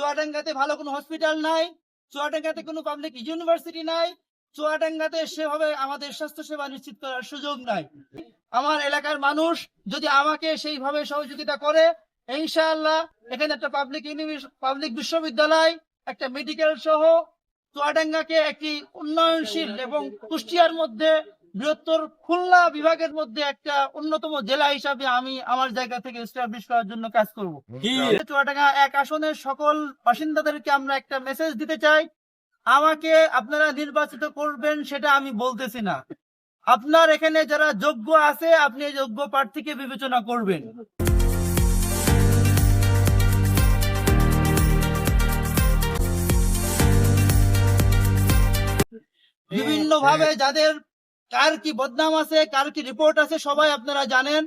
চুয়াডাঙ্গাতে ভালো কোনো হসপিটাল নাই, চুয়াডাঙ্গাতে কোনো পাবলিক ইউনিভার্সিটি নাই, চুয়াডাঙ্গাতে সেভাবে আমাদের স্বাস্থ্য সেবা নিশ্চিত করার সুযোগ নাই। আমার এলাকার মানুষ যদি আমাকে সেইভাবে সহযোগিতা করে, ইনশাআল্লাহ এখানে একটা পাবলিক পাবলিক বিশ্ববিদ্যালয়, একটা মেডিকেল সহ চুয়াডাঙ্গাকে একটি উন্নয়নশীল এবং কুষ্টিয়ার মধ্যে বৃহত্তর খুলনা বিভাগের মধ্যে একটা অন্যতম জেলা হিসাবে আমি আমার জায়গা থেকে এস্টাবলিশ করার জন্য কাজ করব। চুয়াডাঙ্গা এক আসনের সকল বাসিন্দাদেরকে আমরা একটা মেসেজ দিতে চাই। আমাকে আপনারা নির্বাচিত করবেন সেটা আমি বলতেছি না। আপনার এখানে যারা যোগ্য আছে আপনি যোগ্য প্রার্থীকে বিবেচনা করবেন। বিভিন্ন ভাবে যাদের কার কি বদনাম আছে কার কি রিপোর্ট আছে সবাই আপনারা জানেন।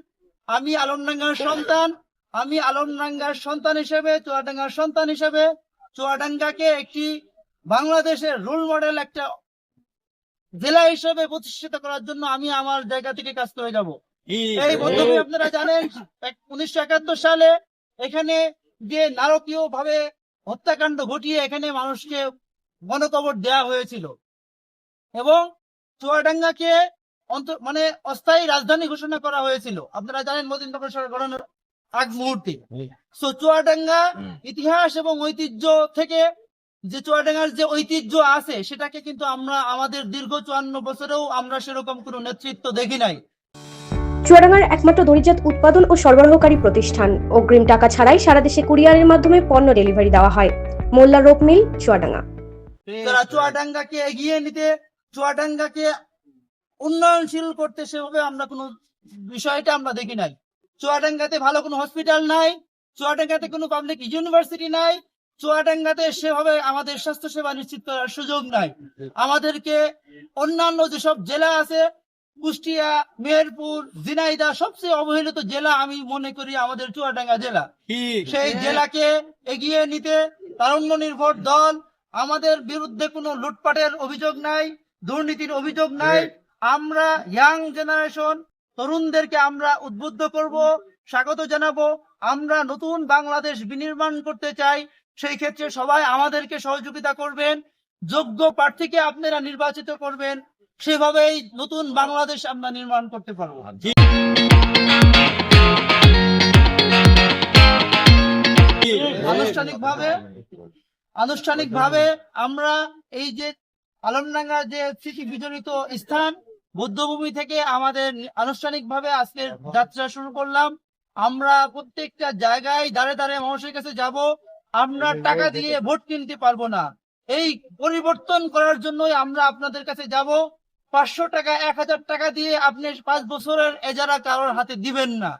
আমি আলমডাঙ্গার সন্তান আমি আলমডাঙ্গার সন্তান হিসেবে চুয়াডাঙ্গার সন্তান হিসেবে চুয়াডাঙ্গাকে একটি বাংলাদেশের রোল মডেল একটা জেলা হিসেবে প্রতিষ্ঠিত করার জন্য আমি আমার জায়গা থেকে কাজ করে যাব। এই বন্ধুকে আপনারা জানেন উনিশশো একাত্তর সালে এখানে যে নারকীয় ভাবে হত্যাকাণ্ড ঘটিয়ে এখানে মানুষকে গণকবর দেওয়া হয়েছিল। এবং চুয়াডাঙ্গাকে অন্ত- মানে অস্থায়ী রাজধানী ঘোষণা করা হয়েছিল। আপনারা জানেন মদিননগর সরকার গঠনের আগ মুহূর্তে। তো চুয়াডাঙ্গা ইতিহাস এবং ঐতিহ্য থেকে যে চুয়াডাঙ্গার যে ঐতিহ্য আছে সেটাকে কিন্তু আমরা আমাদের দীর্ঘ চুয়ান্ন বছরেও আমরা সেরকম কোনো নেতৃত্ব দেখি নাই। চুয়াডাঙ্গার একমাত্র দড়িজাত উৎপাদন ও সরবরাহকারী প্রতিষ্ঠান। অগ্রিম টাকা ছাড়াই সারা দেশে কুরিয়ারের মাধ্যমে পণ্য ডেলিভারি দেওয়া হয়। মোল্লা রোপ মিল চুয়াডাঙ্গা। চুয়াডাঙ্গাকে এগিয়ে নিতে চুয়াডাঙ্গাকে উন্নয়নশীল করতে সেভাবে আমরা কোনো বিষয়টা আমরা দেখি নাই। চুয়াডাঙ্গাতে ভালো কোনো হসপিটাল নাই চুয়াডাঙ্গাতে কোনো পাবলিক ইউনিভার্সিটি নাই চুয়াডাঙ্গাতে সেভাবে আমাদের স্বাস্থ্য সেবা নিশ্চিত করার সুযোগ নাই। আমাদেরকে অন্যান্য যেসব জেলা আছে কুষ্টিয়া মেহেরপুর জিনাইদা সবচেয়ে অবহেলিত জেলা আমি মনে করি আমাদের চুয়াডাঙ্গা জেলা। সেই জেলাকে এগিয়ে নিতে তারুণ্য নির্ভর দল আমাদের বিরুদ্ধে কোনো লুটপাটের অভিযোগ নাই দুর্নীতির অভিযোগ নাই। আমরা ইয়াং জেনারেশন তরুণদেরকে আমরা উদ্বুদ্ধ করব স্বাগত জানাব। আমরা নতুন বাংলাদেশ বিনির্মাণ করতে চাই সেই ক্ষেত্রে সবাই আমাদেরকে সহযোগিতা করবেন। যোগ্য প্রার্থীকে আপনারা নির্বাচিত করবেন। সেভাবেই নতুন বাংলাদেশ আমরা নির্মাণ করতে পারব। আনুষ্ঠানিকভাবে আনুষ্ঠানিকভাবে আমরা এই যে আলমডাঙ্গা যে স্মৃতি বিজড়িত স্থান বৌদ্ধভূমি থেকে আমাদের আনুষ্ঠানিকভাবে আজকের যাত্রা শুরু করলাম। আমরা প্রত্যেকটা জায়গায় দাঁড়ে দাঁড়ে মানুষের কাছে যাব। আমরা টাকা দিয়ে ভোট কিনতে পারব না। এই পরিবর্তন করার জন্যই আমরা আপনাদের কাছে যাব। পাঁচশো টাকা এক হাজার টাকা দিয়ে আপনি পাঁচ বছরের এজারা কারোর হাতে দিবেন না।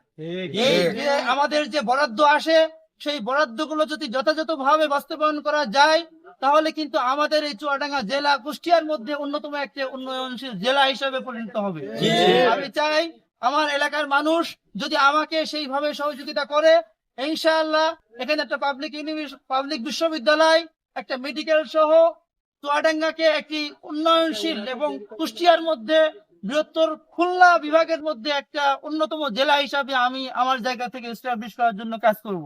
এই যে আমাদের যে বরাদ্দ আসে সেই বরাদ্দগুলো যদি যথাযথভাবে বাস্তবায়ন করা যায় তাহলে কিন্তু আমাদের এই চুয়াডাঙ্গা জেলা কুষ্টিয়ার মধ্যে অন্যতম একটা উন্নয়নশীল জেলা হিসেবে পরিণত হবে। আমি চাই আমার এলাকার মানুষ যদি আমাকে সেইভাবে সহযোগিতা করে ইনশাআল্লাহ এখানে একটা পাবলিক পাবলিক বিশ্ববিদ্যালয় একটা মেডিকেল সহ চুয়াডাঙ্গাকে একটি উন্নয়নশীল এবং কুষ্টিয়ার মধ্যে বৃহত্তর খুলনা বিভাগের মধ্যে একটা অন্যতম জেলা হিসাবে আমি আমার জায়গা থেকে এস্টাবলিশ করার জন্য কাজ করব।